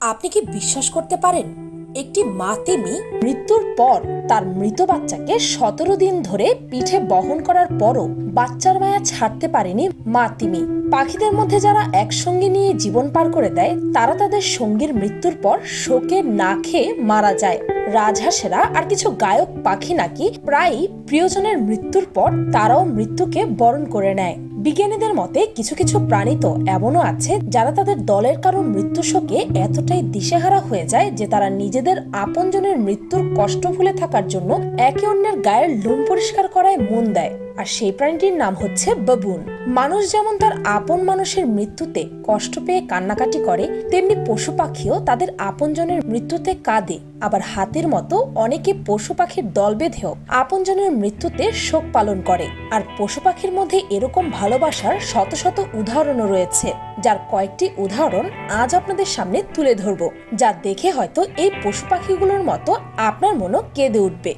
আপনি কি বিশ্বাস করতে পারেন? একটি মা তিমি মৃত্যুর পর তার মৃত বাচ্চাকে সতেরো দিন ধরে পিঠে বহন করার পরও বাচ্চার মায়া ছাড়তে পারেনি মা তিমি পাখিদের মধ্যে যারা একসঙ্গে নিয়ে জীবন পার করে দেয়, তারা তাদের সঙ্গীর মৃত্যুর পর শোকে না খেয়ে মারা যায়। রাজহাঁসেরা আর কিছু গায়ক পাখি নাকি প্রায়ই প্রিয়জনের মৃত্যুর পর তারাও মৃত্যুকে বরণ করে নেয়। বিজ্ঞানীদের মতে কিছু কিছু প্রাণী তো এমনও আছে যারা তাদের দলের কারও মৃত্যু শোকে এতটাই দিশেহারা হয়ে যায় যে তারা নিজেদের আপনজনের মৃত্যুর কষ্ট ভুলে থাকার জন্য একে অন্যের গায়ের লোম পরিষ্কার করায় মন দেয়। আর সেই প্রাণীটির নাম হচ্ছে বাবুন। মানুষ যেমন তার আপন মানুষের মৃত্যুতে কষ্ট পেয়ে কান্নাকাটি করে, তেমনি পশু পাখিও তাদের আপনজনের মৃত্যুতে কাঁদে। আবার হাতির মতো অনেকে পশু পাখির দল বেঁধেও আপনজনের মৃত্যুতে শোক পালন করে। আর পশু পাখির মধ্যে এরকম ভালোবাসার শত শত উদাহরণও রয়েছে, যার কয়েকটি উদাহরণ আজ আপনাদের সামনে তুলে ধরব, যা দেখে হয়তো এই পশু পাখিগুলোর মতো আপনার মনও কেঁদে উঠবে।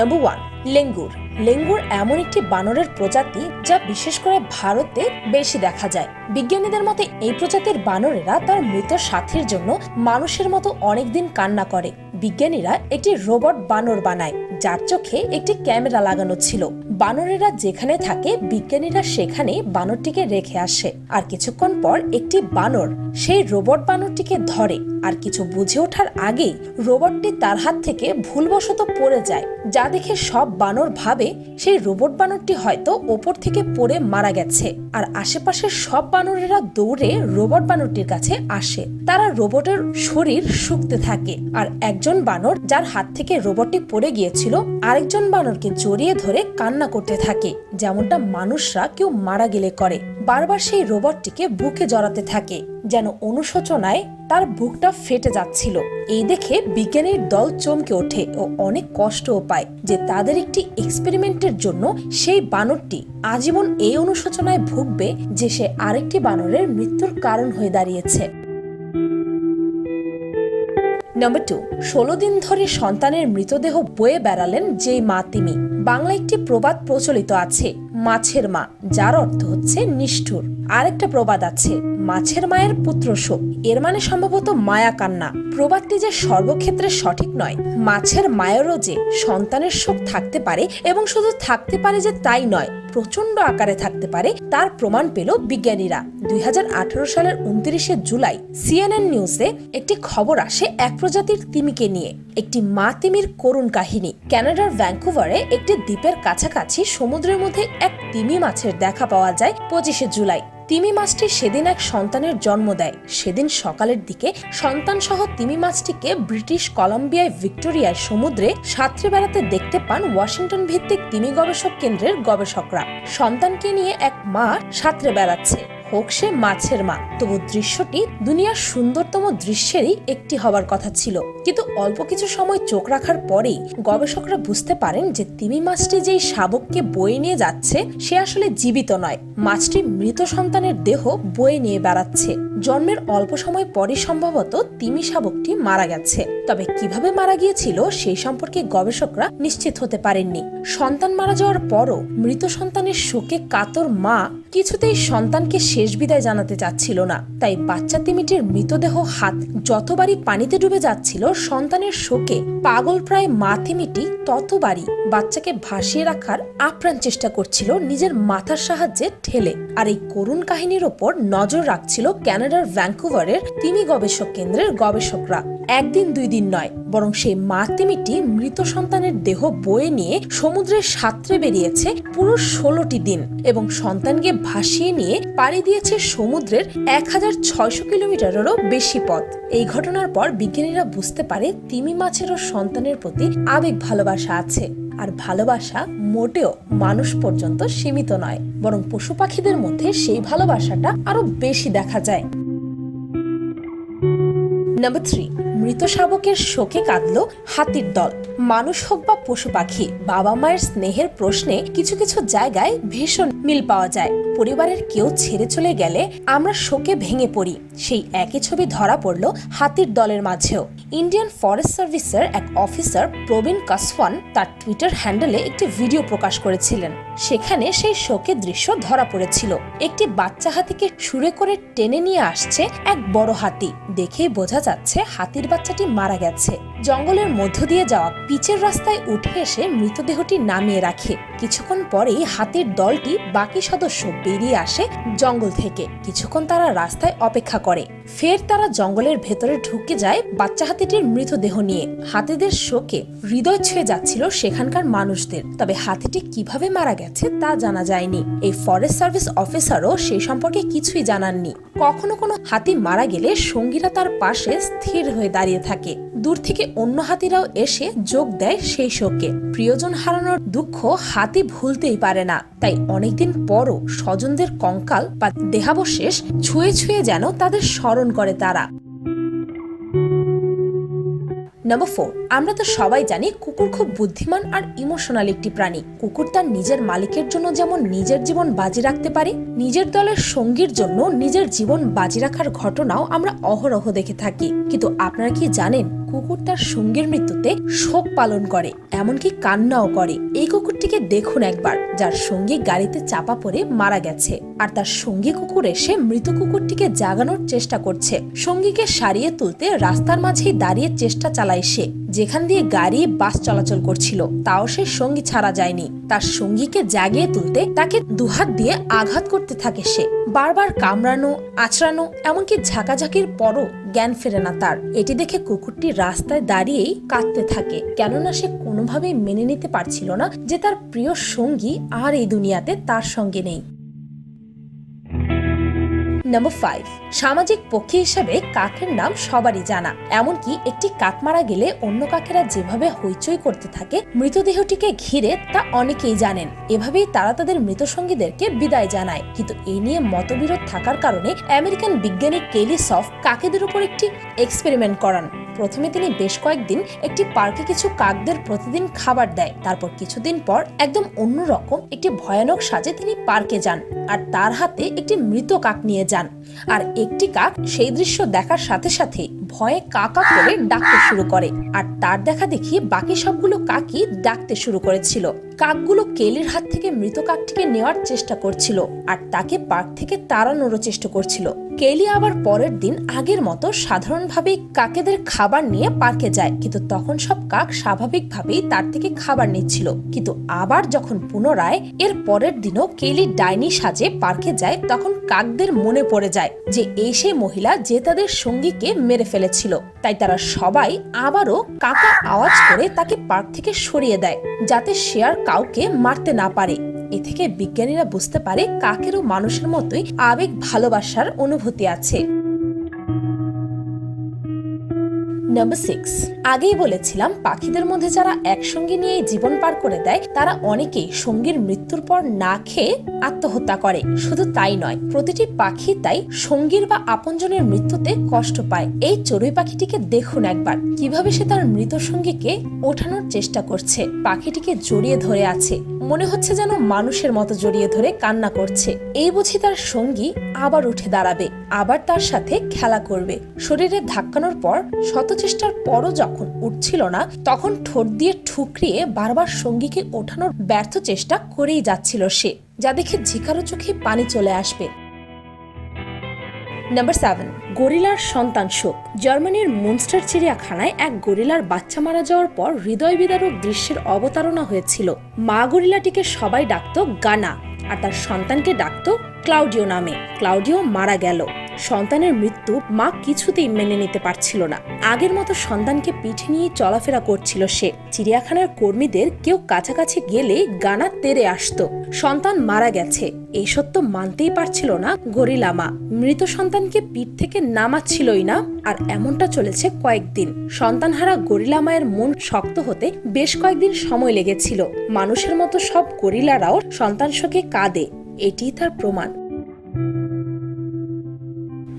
নাম্বার ওয়ান লেঙ্গুর লেঙ্গুর এমন একটি বানরের প্রজাতি যা বিশেষ করে ভারতে বেশি দেখা যায়। বিজ্ঞানীদের মতে এই প্রজাতির বানরেরা তার মৃত সাথীর জন্য মানুষের মতো অনেকদিন কান্না করে। বিজ্ঞানীরা একটি রোবট বানর বানায়, যার চোখে একটি ক্যামেরা লাগানো ছিল। বানরেরা যেখানে থাকে, বিজ্ঞানীরা সেখানে বানরটিকে রেখে আসে। আর কিছুক্ষণ পর একটি বানর সেই রোবট বানরটিকে ধরে। আর কিছু বুঝে ওঠার আগেই রোবটটি তার হাত থেকে ভুলবশত পড়ে যায়। যা দেখে সব বানর ভাবে সেই রোবট বানরটি হয়তো ওপর থেকে পড়ে মারা গেছে। আর আশেপাশের সব বানরেরা দৌড়ে রোবট বানরটির কাছে আসে। তারা রোবটের শরীর শুকতে থাকে। আর একজন বানর যার হাত থেকে রোবটটি পড়ে গিয়েছিল, আরেকজন বানরকে জড়িয়ে ধরে কান্না করতে থাকে। যেমনটা মানুষরা কেউ মারা গেলে করে। বারবার সেই রোবটটিকে বুকে জড়াতে থাকে, যেন অনুশোচনায় তার বুকটা ফেটে যাচ্ছিল। এই দেখে বিজ্ঞানীর দল চমকে ওঠে ও অনেক কষ্টও পায় যে তাদের একটি এক্সপেরিমেন্টের জন্য সেই বানরটি আজীবন এই অনুশোচনায় ভুগবে যে সে আরেকটি বানরের মৃত্যুর কারণ হয়ে দাঁড়িয়েছে। নাম্বার টু ষোলো দিন ধরে সন্তানের মৃতদেহ বয়ে বেড়ালেন যেই মা তিনি। বাংলা একটি প্রবাদ প্রচলিত আছে। মাছের মা, যার অর্থ হচ্ছে নিষ্ঠুর। আরেকটা প্রবাদ আছে, মাছের মায়ের পুত্র শোক। এর মানে সম্ভবত মায়া কান্না। প্রবাদটি যে সর্বক্ষেত্রে সঠিক নয়। মাছের মায়েরও যে সন্তানের শোক থাকতে পারে এবং শুধু থাকতে পারে যে তাই নয় প্রচণ্ড আকারে থাকতে পারে, তার প্রমাণ পেল বিজ্ঞানীরা। দুই হাজার আঠারো সালের উনত্রিশে জুলাই সিএনএন নিউজে একটি খবর আসে এক প্রজাতির তিমিকে নিয়ে। একটি মা তিমির করুণ কাহিনী। ক্যানাডার ভ্যাঙ্কুভারে একটি দ্বীপের কাছাকাছি সমুদ্রের মধ্যে এক তিমি মাছের দেখা পাওয়া যায় পঁচিশে জুলাই। তিমি মাছটি সেদিন এক সন্তানের জন্ম দেয়। সেদিন সকালের দিকে সন্তান সহ তিমি মাছটিকে ব্রিটিশ কলম্বিয়ায় ভিক্টোরিয়ার সমুদ্রে সাঁতরে বেড়াতে দেখতে পান ওয়াশিংটন ভিত্তিক তিমি গবেষক কেন্দ্রের গবেষকরা। সন্তানকে নিয়ে এক মা সাঁতরে বেড়াচ্ছে। হোক সে মাছের মা। তবু দৃশ্যটি দুনিয়ার সুন্দরতম দৃশ্যেরই একটি হবার কথা ছিল। কিন্তু অল্প কিছু সময় চোখ রাখার পরেই গবেষকরা বুঝতে পারেন যে তিমি মাছটি যেই শাবককে বয়ে নিয়ে যাচ্ছে, সে আসলে জীবিত নয়। মাছটি মৃত সন্তানের দেহ বয়ে নিয়ে বেড়াচ্ছে। জন্মের অল্প সময় পরে সম্ভবত তিমি শাবকটি মারা গেছে। তবে কীভাবে মারা গিয়েছিল সেই সম্পর্কে গবেষকরা নিশ্চিত হতে পারেননি। সন্তান মারা যাওয়ার পরও মৃত সন্তানের শোকে কাতর মা কিছুতেই সন্তানকে শেষ বিদায় জানাতে চাচ্ছিল না। তাই বাচ্চা তিমিটির মৃতদেহ হাত যতবারই পানিতে ডুবে যাচ্ছিল, সন্তানের শোকে পাগল প্রায় মা তিমিটি ততবারই বাচ্চাকে ভাসিয়ে রাখার আপ্রাণ চেষ্টা করছিল নিজের মাথার সাহায্যে ঠেলে। আর এই করুণ কাহিনীর ওপর নজর রাখছিল ক্যানাডার ভ্যাঙ্কুভারের তিমি গবেষক কেন্দ্রের গবেষকরা। একদিন দুই দিন নয়, বরং সেই মা তিমিটি মৃত সন্তানের দেহ বয়ে নিয়ে সমুদ্রের সাঁতরে বেরিয়েছে পুরো ষোলোটি দিন এবং সন্তানকে ভাসিয়ে নিয়ে পাড়ি দিয়েছে সমুদ্রের এক হাজার ছয়শো কিলোমিটারেরও বেশি পথ। এই ঘটনার পর বিজ্ঞানীরা বুঝতে পারে তিমি মাছেরও সন্তানের প্রতি আবেগ ভালোবাসা আছে। আর ভালোবাসা মোটেও মানুষ পর্যন্ত সীমিত নয়, বরং পশু পাখিদের মধ্যে সেই ভালোবাসাটা আরও বেশি দেখা যায়। নাম্বার থ্রি মৃত শাবকের শোকে কাঁদল হাতির দল। মানুষ হোক বা পশু পাখি, বাবা মায়ের স্নেহের প্রশ্নে কিছু কিছু জায়গায় ভীষণ মিল পাওয়া যায়। পরিবারের কেউ ছেড়ে চলে গেলে আমরা শোকে ভেঙে পড়ি। সেই একই ছবি ধরা পড়ল হাতির দলের মাঝেও। ইন্ডিয়ান ফরেস্ট সার্ভিসের এক অফিসার প্রবীণ কাসওয়ান তার টুইটার হ্যান্ডেলে একটি ভিডিও প্রকাশ করেছিলেন। সেখানে সেই শোকের দৃশ্য ধরা পড়েছিল। একটি বাচ্চা হাতিকে সুরে করে টেনে নিয়ে আসছে এক বড় হাতি। দেখেই বোঝা যাচ্ছে হাতির বাচ্চাটি মারা গেছে। জঙ্গলের মধ্য দিয়ে যাওয়া পিচের রাস্তায় উঠে এসে মৃতদেহটি নামিয়ে রাখে। কিছুক্ষণ পরেই হাতির দলটি বাকি সদস্য বেরিয়ে আসে জঙ্গল থেকে। কিছুক্ষণ তারা রাস্তায় অপেক্ষা করে। ফের তারা জঙ্গলের ভেতরে ঢুকে যায় বাচ্চা হাতিটির মৃতদেহ নিয়ে। হাতিদের শোকে হৃদয় ছুঁয়ে যাচ্ছিল সেখানকার মানুষদের। তবে হাতিটি কীভাবে মারা গেছে তা জানা যায়নি। এই ফরেস্ট সার্ভিস অফিসারও সেই সম্পর্কে কিছুই জানাননি। কখনো কোনো হাতি মারা গেলে সঙ্গীরা তার পাশে স্থির হয়ে দাঁড়িয়ে থাকে। দূর থেকে অন্য হাতিরাও এসে যোগ দেয় সেই শোকে প্রিয়জন হারানোর দুঃখ হাতি ভুলতেই পারে না। তাই অনেকদিন পরও স্বজনদের কঙ্কাল বা দেহাবশেষ ছুঁয়ে ছুঁয়ে যেন তাদের স্মরণ করে তারা। নাম্বার ফোর আমরা তো সবাই জানি কুকুর খুব বুদ্ধিমান আর ইমোশনাল একটি প্রাণী। কুকুর তার নিজের মালিকের জন্য যেমন নিজের জীবন বাজি রাখতে পারে, নিজের দলের সঙ্গীর জন্য নিজের জীবন বাজি রাখার ঘটনাও আমরা অহরহ দেখে থাকি। কিন্তু আপনারা কি জানেন, কুকুর তার সঙ্গীর মৃত্যুতে শোক পালন করে, এমনকি কান্নাও করে? এই কুকুরটিকে দেখুন একবার, যার সঙ্গী গাড়িতে চাপা পড়ে মারা গেছে। আর তার সঙ্গী কুকুর এসে মৃত কুকুরটিকে জাগানোর চেষ্টা করছে। সঙ্গীকে সারিয়ে তুলতে রাস্তার মাঝেই দাঁড়িয়ে চেষ্টা চালায় সে, যেখান দিয়ে গাড়ি, বাস চলাচল করছিল। তাও সে সঙ্গী ছাড়া যায়নি। তার সঙ্গীকে জাগিয়ে তুলতে তাকে দুহাত দিয়ে আঘাত করতে থাকে সে। বারবার কামড়ানো, আছড়ানো, এমনকি ঝাঁকাঝাঁকির পরও জ্ঞান ফেরে না তার। এটি দেখে কুকুরটি রাস্তায় দাঁড়িয়েই কাঁদতে থাকে। কেননা সে কোনোভাবেই মেনে নিতে পারছিল না যে তার প্রিয় সঙ্গী আর এই দুনিয়াতে তার সঙ্গে নেই। নাম্বার ফাইভ সামাজিক পক্ষী হিসেবে কাকের নাম সবারই জানা। এমনকি একটি কাক মারা গেলে অন্য কাকেরা যেভাবে হইচই করতে থাকে, মৃতদেহটিকে ঘিরে তা অনেকেই জানেন। এভাবেই তারা তাদের মৃত সঙ্গীদেরকে বিদায় জানায়। কিন্তু এই নিয়ে মতবিরোধ থাকার কারণে আমেরিকান বিজ্ঞানী কেলি সফ কাকেদের উপর একটি এক্সপেরিমেন্ট করান। প্রথমে তিনি বেশ কয়েকদিন একটি পার্কে কিছু কাকদের প্রতিদিন খাবার দেয়। তারপর কিছুদিন পর একদম অন্যরকম একটি ভয়ানক সাজে তিনি পার্কে যান। আর তার হাতে একটি মৃত কাক নিয়ে যান। আর একটি কাক সেই দৃশ্য দেখার সাথে সাথে ভয়ে কাকা করে ডাকতে শুরু করে। আর তার দেখা দেখি বাকি সবগুলো কাকই ডাকতে শুরু করেছিল। কাকগুলো কেলির হাত থেকে মৃত কাকটিকে নেওয়ার চেষ্টা করছিল আর তাকে পার্ক থেকে তাড়ানোরও চেষ্টা করছিল। কেলি আবার পরের দিন আগের মতো সাধারণভাবেই কাকেদের খাবার নিয়ে পার্কে যায়, কিন্তু তখন সব কাক স্বাভাবিকভাবেই তার থেকে খাবার নিচ্ছিল। কিন্তু আবার যখন পুনরায় এর পরের দিনও কেলি ডাইনি সাজে পার্কে যায়, তখন কাকদের মনে পড়ে যায় যে এই সেই মহিলা যে তাদের সঙ্গীকে মেরে ফেলেছিল। তাই তারা সবাই আবারও কাকা আওয়াজ করে তাকে পার্ক থেকে সরিয়ে দেয়, যাতে সে আর কাউকে মারতে না পারে। এ থেকে বিজ্ঞানীরা বুঝতে পারে কাকেরও মানুষের মতোই আবেগ ভালোবাসার অনুভূতি আছে। নাম্বার সিক্স আগেই বলেছিলাম, পাখিদের মধ্যে যারা একসঙ্গে নিয়ে জীবন পার করে দেয়, তারা অনেকেই সঙ্গীর মৃত্যুর পর না খেয়ে আত্মহত্যা করে। শুধু তাই নয়, প্রতিটি পাখি তাই সঙ্গীর বা আপনজনের মৃত্যুতে কষ্ট পায়। এই চড়ুই পাখিটিকে দেখুন একবার, কীভাবে সে তার মৃত সঙ্গীকে ওঠানোর চেষ্টা করছে। পাখিটিকে জড়িয়ে ধরে আছে। মনে হচ্ছে যেন মানুষের মতো জড়িয়ে ধরে কান্না করছে। এই বুঝি তার সঙ্গী আবার উঠে দাঁড়াবে, আবার তার সাথে খেলা করবে। শরীরে ধাক্কানোর পর শত চেষ্টার পরও যখন উঠছিল না, তখন ঠোঁট দিয়ে ঠুকরিয়ে বারবার সঙ্গীকে ওঠানোর ব্যর্থ চেষ্টা করেই যাচ্ছিল সে, যা দেখে ঝিকারো চোখে পানি চলে আসবে। নাম্বার সেভেন গরিলার সন্তান শোক। জার্মানির মুনস্টার চিড়িয়াখানায় এক গরিলার বাচ্চা মারা যাওয়ার পর হৃদয় বিদারক দৃশ্যের অবতারণা হয়েছিল। মা গরিলাটিকে সবাই ডাকত গানা, আর তার সন্তানকে ডাকত ক্লাউডিও নামে। ক্লাউডিও মারা গেল। সন্তানের মৃত্যু মা কিছুতেই মেনে নিতে পারছিল না। আগের মতো সন্তানকে পিঠে নিয়ে চলাফেরা করছিল সে। চিড়িয়াখানার কর্মীদের কেউ কাছাকাছি গেলে গানা তেরে আসতো। সন্তান মারা গেছে। এই সত্য মানতেই পারছিল না গরিলা মা। মৃত সন্তানকে পিঠ থেকে নামাচ্ছিলই না, আর এমনটা চলেছে কয়েকদিন। সন্তানহারা গরিলা মায়ের মন শক্ত হতে বেশ কয়েকদিন সময় লেগেছিল। মানুষের মতো সব গরিলারাও সন্তান শোকে কাঁদে। এটিই তার প্রমাণ।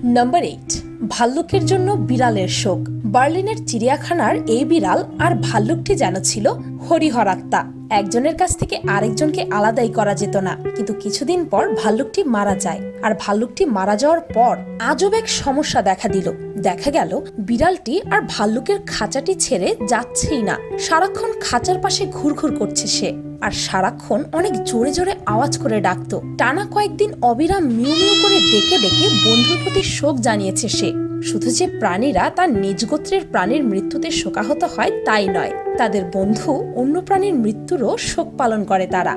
নাম্বার এইট ভাল্লুকের জন্য বিড়ালের শোক। বার্লিনের চিড়িয়াখানার এই বিড়াল আর ভাল্লুকটি যেন ছিল হরিহরাত্মা একজনের কাছ থেকে আরেকজনকে আলাদাই করা যেত না। কিন্তু কিছুদিন পর ভাল্লুকটি মারা যায়। আর ভাল্লুকটি মারা যাওয়ার পর আজব এক সমস্যা দেখা দিল। দেখা গেল, বিড়ালটি আর ভাল্লুকের খাঁচাটি ছেড়ে যাচ্ছেই না। সারাক্ষণ খাঁচার পাশে ঘুরঘুর করছে সে। আর সারাক্ষণ অনেক জোরে জোরে আওয়াজ করে ডাকতো। টানা কয়েকদিন অবিরাম মিউ মিউ করে ডেকে ডেকে বন্ধুর প্রতি শোক জানিয়েছে সে। শুধু যে প্রাণীরা তার নিজ গোত্রের প্রাণীর মৃত্যুতে শোকাহত হয়, তাই নয়। তাদের বন্ধু অন্য প্রাণীর মৃত্যুরও শোক পালন করে তারা।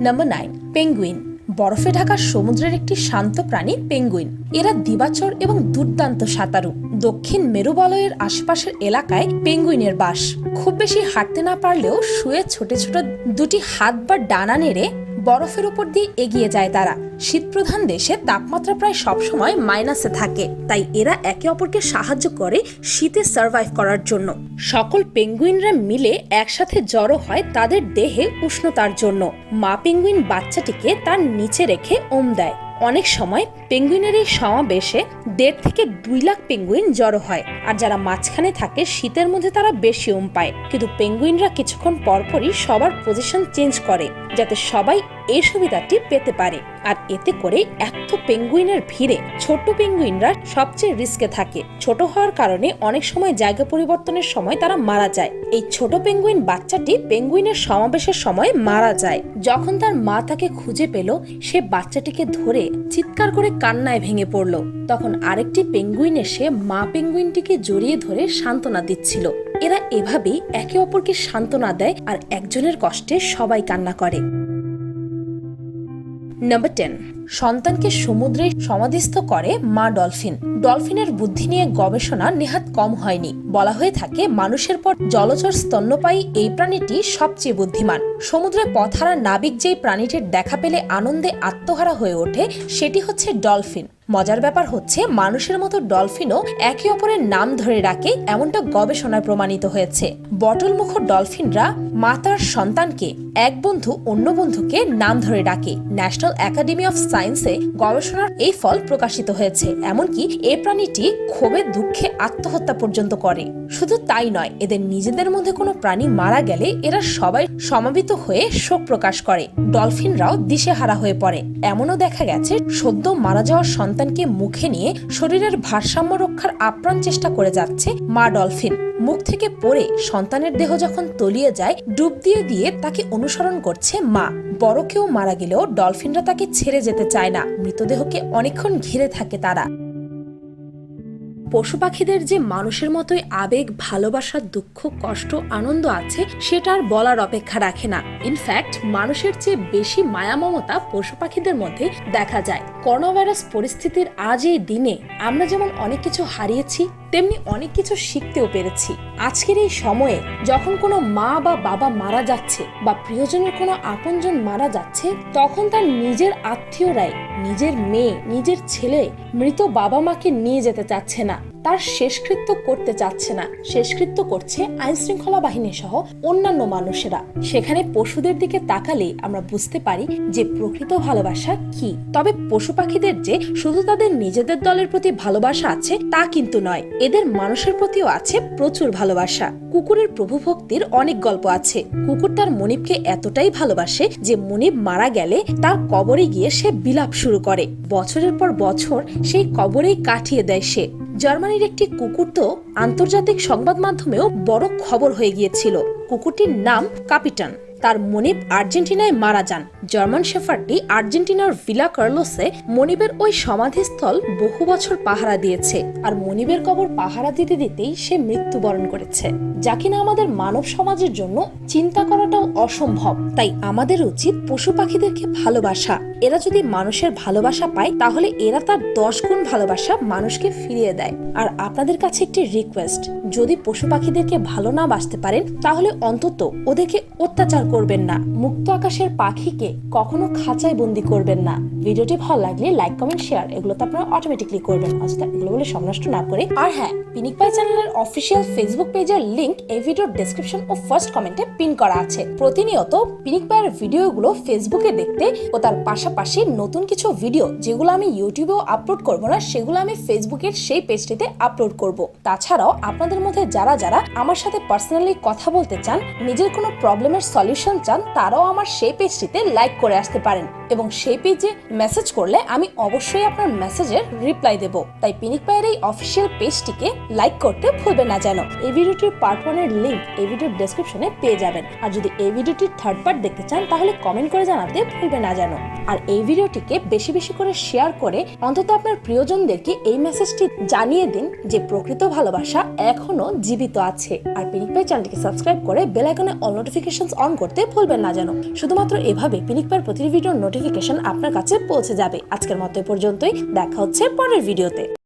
নাম্বার নাইন পেঙ্গুইন বরফে ঢাকা সমুদ্রের একটি শান্ত প্রাণী পেঙ্গুইন এরা দিবাচর এবং দুর্দান্ত সাঁতারু। দক্ষিণ মেরুবলয়ের আশেপাশের এলাকায় পেঙ্গুইনের বাস। খুব বেশি হাঁটতে না পারলেও শুয়ে ছোট ছোট দুটি হাত বা ডানা নেড়ে বরফের উপর দিয়ে এগিয়ে যায় তারা। শীতপ্রধান দেশে তাপমাত্রা প্রায় সবসময় মাইনাসে থাকে। তাই এরা একে অপরকে সাহায্য করে শীতে সার্ভাইভ করার জন্য। সকল পেঙ্গুইনরা মিলে একসাথে জড়ো হয় তাদের দেহে উষ্ণতার জন্য। মা পেঙ্গুইন বাচ্চাটিকে তার নিচে রেখে ওম দেয়। অনেক সময় পেঙ্গুইনের এই সমাবেশে দেড় থেকে দুই লাখ পেঙ্গুইন জড়ো হয়। আর যারা মাঝখানে থাকে, শীতের মধ্যে তারা বেশি ওম পায়। কিন্তু পেঙ্গুইনরা কিছুক্ষণ পরপরই সবার পজিশন চেঞ্জ করে, যাতে সবাই এই সুবিধাটি পেতে পারে। আর এতে করে এত পেঙ্গুইনের ভিড়ে ছোট পেঙ্গুইনরা সবচেয়ে রিস্কে থাকে। ছোট হওয়ার কারণে অনেক সময় জায়গা পরিবর্তনের সময় তারা মারা যায়। এই ছোট পেঙ্গুইন বাচ্চাটি পেঙ্গুইনের সমাবেশের সময় মারা যায়। যখন তার মা তাকে খুঁজে পেল, সে বাচ্চাটিকে ধরে চিৎকার করে কান্নায় ভেঙে পড়ল। তখন আরেকটি পেঙ্গুইন এসে মা পেঙ্গুইনটিকে জড়িয়ে ধরে সান্ত্বনা দিচ্ছিল। এরা এভাবেই একে অপরকে সান্ত্বনা দেয় আর একজনের কষ্টে সবাই কান্না করে। নাম্বার টেন সন্তানকে সমুদ্রে সমাধিস্থ করে মা ডলফিন। ডলফিনের বুদ্ধি নিয়ে গবেষণা নেহাত কম হয়নি। বলা হয়ে থাকে, মানুষের পর জলচর স্তন্যপায়ী এই প্রাণীটি সবচেয়ে বুদ্ধিমান। সমুদ্রে পথহারা নাবিক যেই প্রাণীটির দেখা পেলে আনন্দে আত্মহারা হয়ে ওঠে, সেটি হচ্ছে ডলফিন। মজার ব্যাপার হচ্ছে, মানুষের মতো ডলফিনও একে অপরের নাম ধরে রাখে এমনটা গবেষণায় প্রমাণিত হয়েছে। বটলমুখ ডলফিনরা মাতার সন্তানকে, এক বন্ধু অন্য বন্ধুকে নাম ধরে ডাকে। ন্যাশনাল একাডেমি অফ সায়েন্সে গবেষণার এই ফল প্রকাশিত হয়েছে। এমনকি এ প্রাণীটি ক্ষোভে, দুঃখে আত্মহত্যা পর্যন্ত করে। শুধু তাই নয়, এদের নিজেদের মধ্যে কোনো প্রাণী মারা গেলে এরা সবাই সমাবেত হয়ে শোক প্রকাশ করে। ডলফিনরাও দিশেহারা হয়ে পড়ে। এমনও দেখা গেছে, সদ্য মারা যাওয়ার সন্তানকে মুখে নিয়ে শরীরের ভারসাম্য রক্ষার আপ্রাণ চেষ্টা করে যাচ্ছে মা ডলফিন। মুখ থেকে পড়ে সন্তানের দেহ যখন তলিয়ে যায়, ডুব দিয়ে দিয়ে তাকে অনুসরণ করছে মা। বড় কেউ মারা গেলেও ডলফিনরা তাকে ছেড়ে যেতে চায় না। মৃতদেহকে অনেকক্ষণ ঘিরে থাকে তারা। পশু পাখিদের যে মানুষের মতোই আবেগ, ভালোবাসা, দুঃখ, কষ্ট, আনন্দ আছে, সেটা আর বলার অপেক্ষা রাখে না। ইনফ্যাক্ট মানুষের চেয়ে বেশি মায়া মমতা পশু পাখিদের মধ্যে দেখা যায়। করোনা ভাইরাস পরিস্থিতির আজ এই দিনে আমরা যেমন অনেক কিছু হারিয়েছি, তেমনি অনেক কিছু শিখতেও পেরেছি। আজকের এই সময়ে যখন কোনো মা বা বাবা মারা যাচ্ছে বা প্রিয়জনের কোনো আপনজন মারা যাচ্ছে, তখন তার নিজের আত্মীয়রাই, নিজের মেয়ে, নিজের ছেলে মৃত বাবা মাকে নিয়ে যেতে চাচ্ছে না। তার শেষকৃত্য করতে চাচ্ছে না। শেষকৃত্য করছে আইন শৃঙ্খলা বাহিনী সহ অন্যান্য মানুষেরা। সেখানে পশুদের দিকে তাকালে আমরা বুঝতে পারি যে প্রকৃত ভালোবাসা কি। তবে পশু পাখিদের যে শুধু তাদের নিজেদের দলের প্রতি ভালোবাসা আছে, তা কিন্তু নয়। এদের মানুষের প্রতিও আছে প্রচুর ভালোবাসা। কুকুরের প্রভু ভক্তির অনেক গল্প আছে। কুকুর তার মনিবকে এতটাই ভালোবাসে যে মনিব মারা গেলে তার কবরে গিয়ে সে বিলাপ শুরু করে। বছরের পর বছর সেই কবরেই কাটিয়ে দেয় সে। জার্মানির একটি কুকুর তো আন্তর্জাতিক সংবাদ মাধ্যমেও বড় খবর হয়ে গিয়েছিল। কুকুরটির নাম কাপিটান। তার মনিব আর্জেন্টিনায় মারা যান। জার্মান শেফার্ডটি আর্জেন্টিনার ভিলা কার্লোসে মনিবের ওই সমাধিস্থল বহু বছর পাহারা দিয়েছে আর মনিবের কবর পাহারা দিতে দিতেই সে মৃত্যুবরণ করেছে। যা কিনা আমাদের মানব সমাজের জন্য চিন্তা করাটাও অসম্ভব, তাই আমাদের উচিত পশু পাখিদেরকে ভালোবাসা। এরা যদি মানুষের ভালোবাসা পায়, তাহলে এরা তার দশ গুণ ভালোবাসা মানুষকে ফিরিয়ে দেয়। আর আপনাদের কাছে একটি রিকোয়েস্ট যদি পশু পাখিদেরকে ভালো না বাসতে পারেন, তাহলে অন্তত ওদেরকে অত্যাচার করবেন না। মুক্ত আকাশের পাখিকে কখনো খাঁচায় বন্দি করবেন না। ভিডিওটি ভালো লাগলে লাইক, কমেন্ট, শেয়ার, এগুলো তো আপনারা অটোমেটিকলি করবেন। অযথা এগুলো বলে সময় নষ্ট না করে। আর হ্যাঁ পিনিক পাই চ্যানেলের অফিসিয়াল ফেসবুক পেজের লিংক এই ভিডিওর ডেসক্রিপশন ও ফার্স্ট কমেন্টে পিন করা আছে। প্রতিনিয়ত পিনিক পায়ের ভিডিওগুলো ফেসবুকে দেখতে ও তার পাশাপাশি নতুন কিছু ভিডিও যেগুলো আমি ইউটিউবেও আপলোড করব না, সেগুলো আমি ফেসবুকের সেই পেজটিতে আপলোড করব। তাছাড়াও আপনাদের মধ্যে যারা যারা আমার সাথে পার্সোনালি কথা বলতে চান, নিজের কোনো প্রবলেমের সলিউশন চান, তারাও আমার সেই পেজটিতে লাইক করে আসতে পারেন। এবং সেই পেজে মেসেজ করলে আমি অবশ্যই আপনার মেসেজের রিপ্লাই দেব। তাই পিনিক পায়ের এই অফিসিয়াল পেজটিকে লাইক করতে ভুলবেন না যেন। এই ভিডিওটির পার্ট ওয়ানের লিংক এই ভিডিওর ডেসক্রিপশনে পেয়ে যাবেন। আর যদি এই ভিডিওটির থার্ড পার্ট দেখতে চান, তাহলে কমেন্ট করে জানাতে ভুলবেন না যেন। আর এই ভিডিওটিকে বেশি বেশি করে শেয়ার করে অন্তত আপনার প্রিয়জনদেরকে এই মেসেজটি জানিয়ে দিন যে প্রকৃত ভালোবাসা এখনও জীবিত আছে। আর পিনিক পাই চ্যানেলটিকে সাবস্ক্রাইব করে বেল আইকনে অল নোটিফিকেশন অন করতে ভুলবেন না যেন। শুধুমাত্র এভাবে পিনিক পায়ের প্রতিটি ভিডিওর নোটিফিকেশন আপনার কাছে পৌঁছে যাবে। আজকের মতো পর্যন্তই। দেখা হচ্ছে পরের ভিডিওতে